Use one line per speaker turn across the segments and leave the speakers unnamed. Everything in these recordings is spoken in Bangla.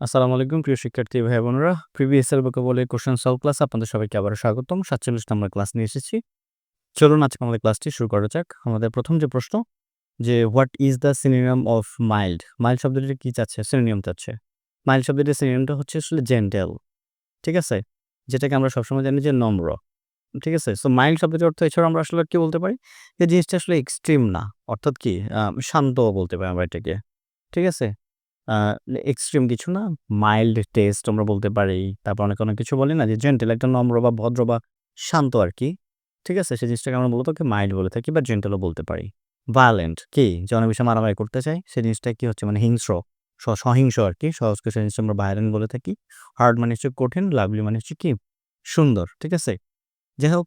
আসসালামু আলাইকুম, প্রিয় শিক্ষার্থী ভাই বোনেরা। প্রিভিয়াস এর বলে কোশ্চেন সলভ ক্লাস আপনাদের সবাইকে আবার স্বাগতম। সাতচল্লিশ নম্বর ক্লাস নিয়ে এসেছি। চলুন আজকে আমাদের ক্লাসটি শুরু করা যাক। আমাদের প্রথম যে প্রশ্ন, যে what is the synonym of mild mild শব্দটি কি চাচ্ছে? সিনোনিয়াম চাচ্ছে। মাইল্ড শব্দটির সিনোনিয়ামটা হচ্ছে আসলে জেন্টেল ঠিক আছে? যেটাকে আমরা সবসময় জানি যে নম্র, ঠিক আছে? সো মাইল্ড শব্দটির অর্থ এছাড়া আমরা আসলে কি বলতে পারি? যে জিনিসটা আসলে এক্সট্রিম না। অর্থাৎ কি শান্ত বলতে পারি আমরা এটাকে, ঠিক আছে? এক্সট্রিম কিছু না মাইল্ড টেস্ট আমরা বলতে পারি। তারপর অনেক অনেক কিছু বলি না যে জেন্টেল একটা নম্র বা ভদ্র বা শান্ত আর কি ঠিক আছে? সেই জিনিসটাকে আমরা মূলত মাইল্ড বলে থাকি বা জেন্টেলও বলতে পারি। ভায়োলেন্ট কি? যে অনেক বেশি মারামারি করতে চাই সেই জিনিসটা কি হচ্ছে? মানে হিংস্র সহিংস আর কি সহজকে সেই জিনিসটা আমরা ভায়োলেন্ট বলে থাকি। হার্ড মানে হচ্ছে কঠিন লাভলি মানে হচ্ছে কি? সুন্দর, ঠিক আছে? যাই হোক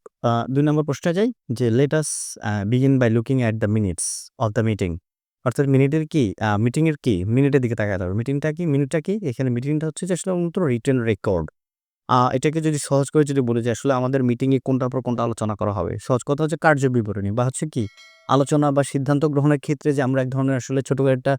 দুই নম্বর প্রশ্নে যাই যে let us begin by looking at the minutes of the meeting অর্থাৎ মিনিটের কি মিটিংয়ের কি, মিনিটের দিকে তাকাতে হবে মিটিংটা কি, মিনিটটা কি? এখানে মিটিংটা হচ্ছে যে আসলে মূলত রিটেন রেকর্ড এটাকে যদি সহজ করে যদি বলে যে আসলে আমাদের মিটিংয়ে কোনটার পর কোনটা আলোচনা করা হবে, সহজ কথা হচ্ছে কার্য বিবরণী বা হচ্ছে কি, আলোচনা বা সিদ্ধান্ত গ্রহণের ক্ষেত্রে যে আমরা এক ধরনের আসলে ছোট একটা,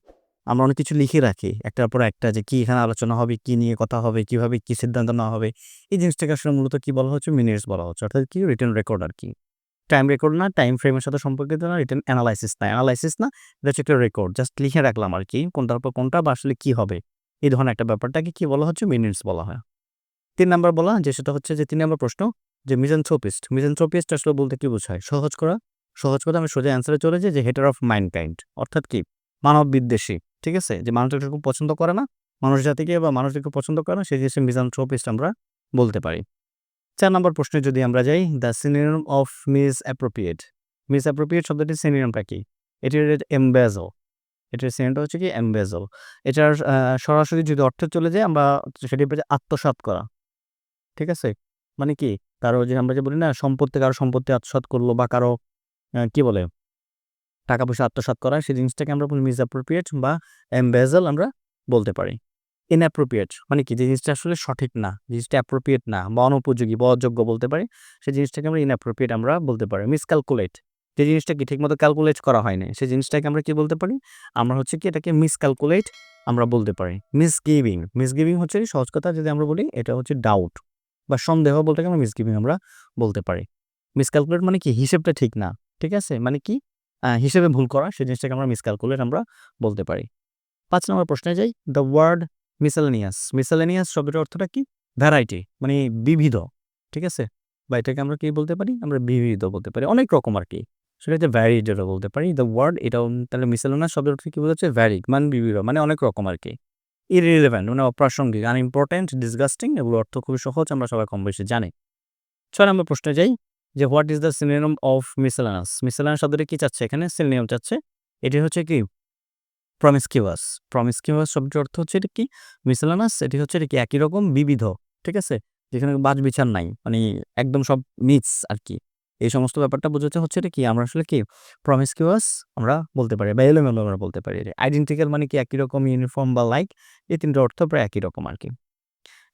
আমরা অনেক কিছু লিখে রাখি। একটার পর একটা যে কি এখানে আলোচনা হবে, কি নিয়ে কথা হবে, কীভাবে কি সিদ্ধান্ত নেওয়া হবে, এই জিনিসটাকে আসলে মূলত কি বলা হচ্ছে? মিনিটস বলা হচ্ছে। অর্থাৎ কি? রিটার্ন রেকর্ড আর কি। টাইম রেকর্ড না টাইম ফ্রেমের সাথে সম্পর্কিত না রিটেন অ্যানালাইসিস না। অ্যানালাইসিস না, এটা হচ্ছে একটা রেকর্ড জাস্ট লিখে রাখলাম আর কি কোনটার পর কোনটা বা আসলে কি হবে। এই ধরনের একটা ব্যাপারটাকে কি বলা হচ্ছে? মিনিটস বলা হয়। তিন নাম্বার বলা, যে সেটা হচ্ছে যে তিন নাম্বার প্রশ্ন, যে মিজেন্থ্রোপিস্ট মিজেন্থ্রোপিস্ট আসলে বলতে কি বোঝায়? সহজ করা, সহজ কথা আমি সোজা অ্যান্সারে চলে যাই যে হেটার অফ মাইন্ড কাইন্ড অর্থাৎ কি? মানব বিদ্বেষী, ঠিক আছে? যে মানুষটাকে খুব পছন্দ করে না, মানুষ জাতিকে বা মানুষকে পছন্দ করে না, সেই জিনিসটা মিজান্থ্রোপিস্ট আমরা বলতে পারি। চার নম্বর প্রশ্নে যদি আমরা যাই the synonym of misappropriate misappropriate শব্দটির সিনিয়মটা কি? এটির এমবেজল এটার সিনিয়মটা হচ্ছে কি এমবেজল এটার সরাসরি যদি অর্থে চলে যায়, আমরা সেটি পেয়ে আত্মসাৎ করা। ঠিক আছে? মানে কি? কারও যে আমরা যে বলি না, সম্পত্তি কারও সম্পত্তি আত্মসাৎ করল বা কারও কি বলে? টাকা পয়সা আত্মসাৎ করা, সেই জিনিসটাকে আমরা মিস অ্যাপ্রোপ্রিয়েট বা এমবেজল আমরা বলতে পারি। ইনঅ্যাপ্রোপ্রিয়েট মানে কি? যে জিনিসটা আসলে সঠিক না জিনিসটা অ্যাপ্রোপ্রিয়েট না বা অনুপযোগী বা অযোগ্য বলতে পারি সেই জিনিসটাকে আমরা ইনঅ্যাপ্রোপ্রিয়েট আমরা বলতে পারি মিসক্যালকুলেট যে জিনিসটা কি ঠিকমতো ক্যালকুলেট করা হয়নি সেই জিনিসটাকে আমরা কি বলতে পারি? আমরা হচ্ছে কি এটাকে মিসক্যালকুলেট আমরা বলতে পারি। মিসগিভিং মিসগিভিং হচ্ছে সহজ কথা যদি আমরা বলি, এটা হচ্ছে ডাউট বা সন্দেহ বলতে আমরা মিসগিভিং আমরা বলতে পারি। মিসক্যালকুলেট মানে কি? হিসেবটা ঠিক না, ঠিক আছে? মানে কি? হিসেবে ভুল করা সেই জিনিসটাকে আমরা মিসক্যালকুলেট আমরা বলতে পারি। পাঁচ নম্বর প্রশ্নে যাই দ্য ওয়ার্ড মিসেলেনিয়াস মিসেলেনিয়াস শব্দটার অর্থটা কি? ভ্যারাইটি মানে বিবিধ, ঠিক আছে? বা এটাকে আমরা কি বলতে পারি? আমরা বিবিধ বলতে পারি। অনেক রকম আর কি। সেটা হচ্ছে ভ্যারিড যেটা বলতে পারি। দ্য ওয়ার্ড এটা তাহলে মিসেলেনিয়াস শব্দের অর্থ কি বোঝাচ্ছে? ভ্যারিড মানে বিবিধ মানে অনেক রকম আর কি। ইরিলেভেন্ট মানে অপ্রাসঙ্গিক আনইম্পর্টেন্ট ডিসগাস্টিং এগুলো অর্থ খুবই সহজ, আমরা সবাই কম বেশি জানি। ছয় নম্বর প্রশ্নে যাই, যে what is the synonym of miscellaneous miscellaneous শব্দটি কি চাচ্ছে এখানে? সিনোনিম চাচ্ছে, এটি হচ্ছে কি? প্রমিসকিউয়াস প্রমিসকিউয়াস শব্দের অর্থ হচ্ছে এটা কি? মিসেলানাস এটি হচ্ছে এটা কি? একই রকম, বিবিধ, ঠিক আছে? যেখানে বাজ বিচার নাই মানে একদম সব মিক্স আর কি। এই সমস্ত ব্যাপারটা বোঝাতে হচ্ছে এটা কি? আমরা আসলে কি? প্রমিসকিউয়াস আমরা বলতে পারি, বা এলোমেলো আমরা বলতে পারি আইডেন্টিক্যাল মানে কি? একই রকম ইউনিফর্ম বা লাইক এই তিনটা অর্থ প্রায় একই রকম আর কি।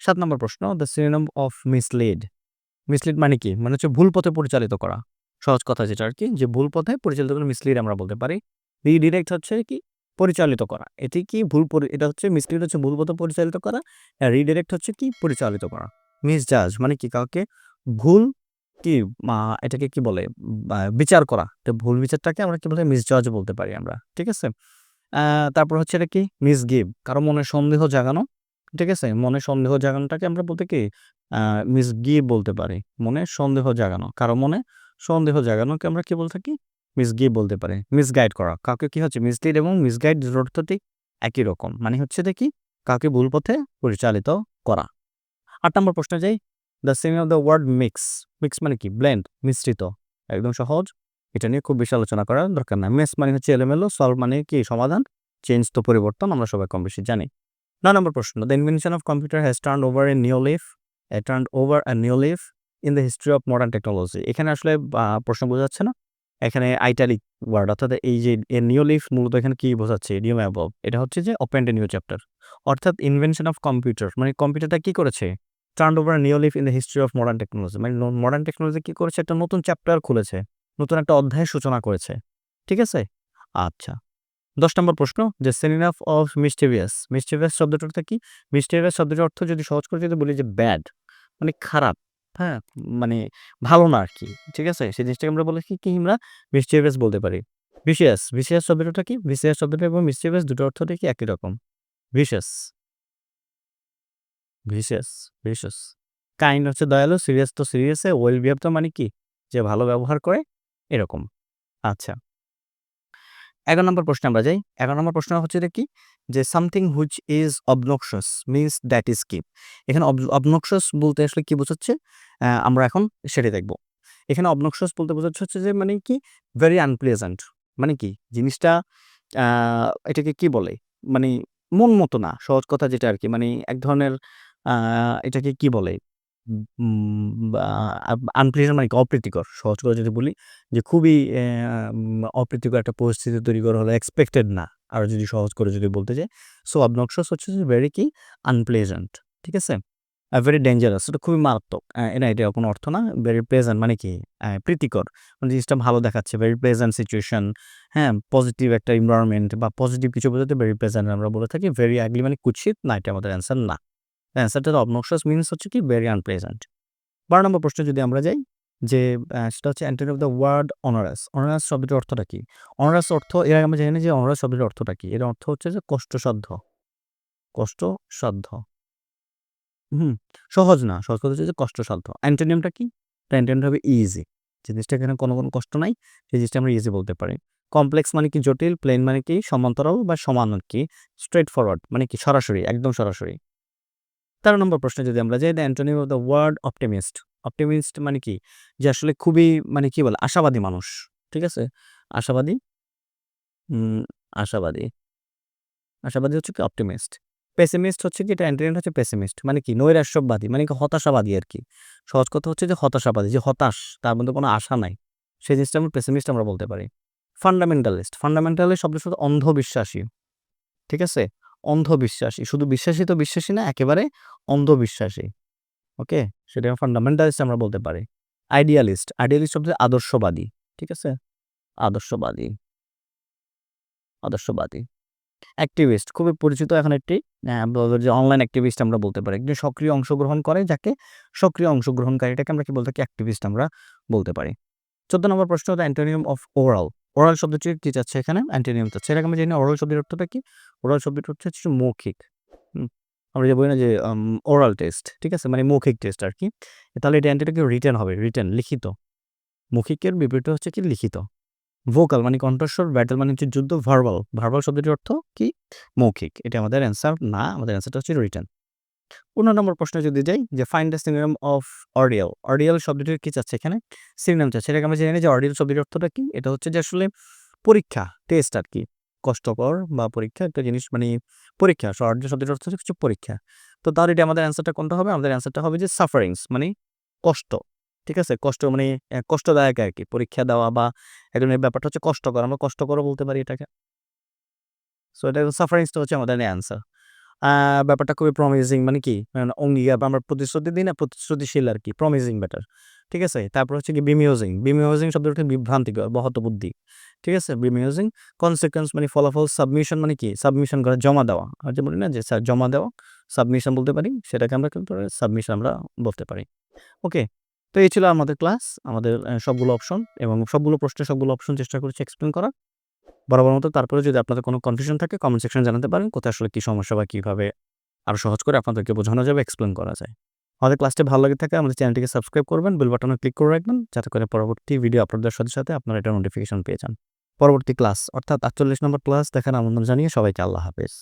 সাত নম্বর প্রশ্ন the synonym of mislead mislead মানে কি? মানে হচ্ছে ভুল পথে পরিচালিত করা। সহজ কথা যেটা আর কি, যে ভুল পথে পরিচালিত করে মিসলিড আমরা বলতে পারি। রিডিরেক্ট হচ্ছে কি? পরিচালিত করা। এটি কি ভুল এটা হচ্ছে মিসলিড হচ্ছে ভুল পরিচালিত করা রিডিরেক্ট হচ্ছে কি পরিচালিত করা। মিসজাজ মানে কি কাউকে ভুল কি এটাকে কি বলে? বিচার করা। তো ভুল বিচারটাকে আমরা কি বলে মিসজাজ বলতে পারি আমরা, ঠিক আছে? তারপর হচ্ছে এটা কি? মিসগিভ কারও মনে সন্দেহ জাগানো, ঠিক আছে? মনে সন্দেহ জাগানোটাকে আমরা বলতে কি? মিসগিভ বলতে পারি। মনে সন্দেহ জাগানো, কারও মনে সন্দেহ জাগানোকে আমরা কি বলতে থাকি? মিসগিভ বলতে পারি। মিসগাইড করা। কাউকে কি হচ্ছে? মিসলিড এবং মিসগাইড অর্থটি একই রকম। মানে হচ্ছে দেখি কাউকে ভুল পথে পরিচালিত করা। আট নম্বর প্রশ্ন যাই the same of the word mix mix মানে কি? ব্লেন্ড মিশ্রিত। একদম সহজ। এটা নিয়ে খুব বেশি আলোচনা করার দরকার না মেস মানে হচ্ছে এলোমেলো সলভ মানে কি? সমাধান। চেঞ্জ তো পরিবর্তন, আমরা সবাই কম বেশি জানি। নয় নম্বর প্রশ্ন the invention of computer has turn over a new leaf a turn over a new leaf in the history of modern technology এখানে আসলে প্রশ্ন বোঝাচ্ছে না। এখানে আইটালিক ওয়ার্ড অর্থাৎ এই যে এ নিউ লিফ মূলত এখানে কি বোঝাচ্ছে? নিউ অ্যাবভ এটা হচ্ছে যে ওপেন এ নিউ চ্যাপ্টার অর্থাৎ ইনভেনশন অফ কম্পিউটার মানে কম্পিউটারটা কি করেছে? Turn over new leaf in the history of modern technology মানে মডার্ন টেকনোলজি কি করেছে? একটা নতুন চ্যাপ্টার খুলেছে। নতুন একটা অধ্যায়ের সূচনা করেছে। ঠিক আছে? আচ্ছা। দশ নম্বর প্রশ্ন যে সিনোনিম অফ মিস্টেভিয়াস শব্দটার অর্থ কি? মিস্টেরিয়াস শব্দটার অর্থ যদি সহজ করে যদি বলি যে ব্যাড মানে খারাপ। হ্যাঁ মানে ভালো না আর কি ঠিক আছে? সেই জিনিসটাকে আমরা বলে কি আমরা মিস্টেরিয়াস বলতে পারি। ভিসিয়াস ভিসিয়াস শব্দটা কি? ভিসিয়াস শব্দটা এবং মিস্টেরিয়াস দুটো অর্থ দেখি একই রকম? ভিসিয়াস ভিসিয়াস ভিসিয়াস কাইন্ড হচ্ছে দয়ালু সিরিয়াস তো সিরিয়াসে ওয়েল বিহেভ তো মানে কি? যে ভালো ব্যবহার করে, এরকম। আচ্ছা। এগারো নম্বর প্রশ্নে আমরা যাই। এগারো নম্বর প্রশ্ন হচ্ছে যে কি? যে something which is obnoxious means that is keep এখানে অবনক্সাস বলতে আসলে কি বোঝাচ্ছে? আমরা এখন সেটাই দেখব। এখানে অবনক্সাস বলতে বোঝাচ্ছে হচ্ছে যে মানে কি? ভেরি আনপ্লেজেন্ট মানে কি? জিনিসটা এটাকে কি বলে? মানে মন মতো না, সহজ কথা যেটা আর কি। মানে এক ধরনের এটাকে কি বলে? আনপ্লেজেন্ট মানে অপ্রীতিকর। সহজ করে যদি বলি যে খুবই অপ্রীতিকর একটা পরিস্থিতি তৈরি করা হলো এক্সপেক্টেড না। আর যদি সহজ করে যদি বলতে চাই সো অবনক্সাস হচ্ছে ভেরি কি? আনপ্লেজেন্ট ঠিক আছে? ভেরি ডেঞ্জারাস এটা খুবই মারাত্মক। এটা এটা কোনো অর্থ না। ভেরি প্লেজেন্ট মানে কি? প্রীতিকর। মানে জিনিসটা ভালো দেখাচ্ছে। ভেরি প্লেজেন্ট সিচুয়েশন হ্যাঁ? পজিটিভ একটা এনভায়রনমেন্ট বা পজিটিভ কিছু বোঝাতে ভেরি প্লেজেন্ট আমরা বলে থাকি। ভেরি আগলি মানে কুৎসিত, না, এটা আমাদের অ্যান্সার না। অ্যান্সারটা অবনক্সাস মিনস হচ্ছে কি ভেরি আনপ্লেজেন্ট বারো নম্বর প্রশ্নে যদি আমরা যাই, যে সেটা হচ্ছে antonym of the word onerous onerous শব্দটির অর্থটা কি? অনারাস অর্থ, এর আগে আমরা জানি যে অনারাস শব্দটির অর্থটা কি। এর অর্থ হচ্ছে যে কষ্টসাধ্য। কষ্টসাধ্য। হুম, সহজ না। সহজ কথা হচ্ছে যে কষ্টসাধ্য। অ্যান্টোনিয়ামটা কি? অ্যান্টোনিয়ামটা হবে ইজি জিনিসটা এখানে কোনো কোনো কষ্ট নাই, সেই জিনিসটা আমরা ইজি বলতে পারি। কমপ্লেক্স মানে কি জটিল প্লেন মানে কি সমান্তরাল বা সমান কি? স্ট্রেট ফরওয়ার্ড মানে কি সরাসরি, একদম সরাসরি। তেরো নম্বর প্রশ্নে যদি আমরা যাই the antonym of the word optimist optimist মানে কি? যে আসলে খুবই মানে কি বলে? আশাবাদী মানুষ, ঠিক আছে? আশাবাদী? আশাবাদী। আশাবাদী হচ্ছে কি? অপটিমিস্ট পেসিমিস্ট হচ্ছে কি? এটা অ্যান্টোনিম হচ্ছে পেসিমিস্ট মানে কি? নৈরাশ্যবাদী মানে কি? হতাশাবাদী আর কি। সহজ কথা হচ্ছে যে হতাশাবাদী, যে হতাশ, তার মধ্যে কোনো আশা নাই। সেই জিনিসটা আমরা পেসিমিস্ট আমরা বলতে পারি। ফান্ডামেন্টালিস্ট ফান্ডামেন্টালিস্ট শব্দ শুধু অন্ধবিশ্বাসী, ঠিক আছে? অন্ধবিশ্বাসী। শুধু বিশ্বাসী তো বিশ্বাসী না, একেবারে অন্ধবিশ্বাসী। ওকে? সেটা ফান্ডামেন্টালিস্ট আমরা বলতে পারি। আইডিয়ালিস্ট আইডিয়ালিস্ট শব্দ আদর্শবাদী, ঠিক আছে? আদর্শবাদী। আদর্শবাদী। অ্যাক্টিভিস্ট খুবই পরিচিত এখন একটি যে অনলাইন অ্যাক্টিভিস্ট আমরা বলতে পারি। একজন সক্রিয় অংশগ্রহণ করে, যাকে সক্রিয় অংশগ্রহণকারীটাকে আমরা কি বলতে পারি? অ্যাক্টিভিস্ট আমরা বলতে পারি। চোদ্দ নম্বর প্রশ্ন অ্যান্টোনিয়াম অফ ওরাল ওরাল শব্দটি কি চাচ্ছে এখানে? অ্যান্টোনিয়াম চাচ্ছে এরকম জানি ওরাল শব্দের অর্থটা কি? ওরাল শব্দটি হচ্ছে হচ্ছে মৌখিক। আমরা যে বলি না যে ওরাল টেস্ট ঠিক আছে? মানে মৌখিক টেস্ট আর কি। তাহলে এটা অ্যান্টিটা কি রিটার্ন হবে। রিটেন লিখিত। মৌখিকের বিপরীত হচ্ছে কি? লিখিত। ভোকাল মানে কণ্ঠস্বর ব্যাটেল মানে হচ্ছে যুদ্ধ ভার্বাল ভার্বাল শব্দটির অর্থ কি? মৌখিক। এটা আমাদের অ্যান্সার না। আমাদের অ্যান্সারটা হচ্ছে রিটার্ন পনেরো নম্বর প্রশ্নে যদি যাই, যে find the synonym of ordeal ordeal শব্দটির কি চাচ্ছে এখানে? সিনোনিম চাচ্ছে। এটাকে আমরা জানি যে অডিয়াল শব্দটির অর্থটা কি। এটা হচ্ছে যে আসলে পরীক্ষা টেস্ট আর কি। কষ্টকর বা পরীক্ষা একটা জিনিস মানে পরীক্ষা অডিয়াল শব্দটির অর্থ হচ্ছে পরীক্ষা। তো তাহলে এটা আমাদের অ্যান্সারটা কোনটা হবে? আমাদের অ্যান্সারটা হবে যে সাফারিংস মানে কষ্ট। ঠিক আছে? কষ্ট মানে কষ্টদায়ক আর কি। পরীক্ষা দেওয়া বা এক ধরনের ব্যাপারটা হচ্ছে কষ্টকর। আমরা কষ্টকরও বলতে পারি এটাকে। সো এটা সাফারিংসটা হচ্ছে আমাদের অ্যান্সার ব্যাপারটা খুবই প্রমিজিং মানে কি? মানে অঙ্গীকার বা আমরা প্রতিশ্রুতি দিই না, প্রতিশ্রুতিশীল আর কি প্রমিজিং ব্যাটার ঠিক আছে? তারপর হচ্ছে কি বিমিউজিং বিমিউজিং শব্দটা বিভ্রান্তিকর, বহত বুদ্ধি, ঠিক আছে? বিমিউজিং কনসিকুয়েন্স মানে ফলাফল সাবমিশন মানে কি? সাবমিশন করা জমা দেওয়া, আর যে বলি না যে, স্যার, জমা দেওয়া সাবমিশন বলতে পারি, সেটাকে আমরা কিন্তু সাবমিশন আমরা বলতে পারি। ওকে তো এই ছিল আমাদের ক্লাস আমাদের সবগুলো অপশন এবং সবগুলো প্রশ্নের সবগুলো অপশন চেষ্টা করেছি এক্সপ্লেন করার। বরাবর মতো। তারপরে যদি আপনাদের কোনো কনফিউশন থাকে কমেন্ট সেকশন জানাতে পারেন, কোথায় আসলে কী সমস্যা বা কীভাবে আরও সহজ করে আপনাদেরকে বোঝানো যাবে এক্সপ্লেন করা যায়। আমাদের ক্লাসটি ভালো লাগে থাকে, আমাদের চ্যানেলটিকে সাবস্ক্রাইব করবেন বেল বাটনে ক্লিক করে রাখবেন, যাতে করে পরবর্তী ভিডিও আপলোডের সাথে সাথে আপনারা এটা নোটিফিকেশন পেয়ে যান। পরবর্তী ক্লাস অর্থাৎ আটচল্লিশ নম্বর ক্লাস দেখার আমন্ত্রণ জানিয়ে সবাইকে আল্লাহ হাফেজ।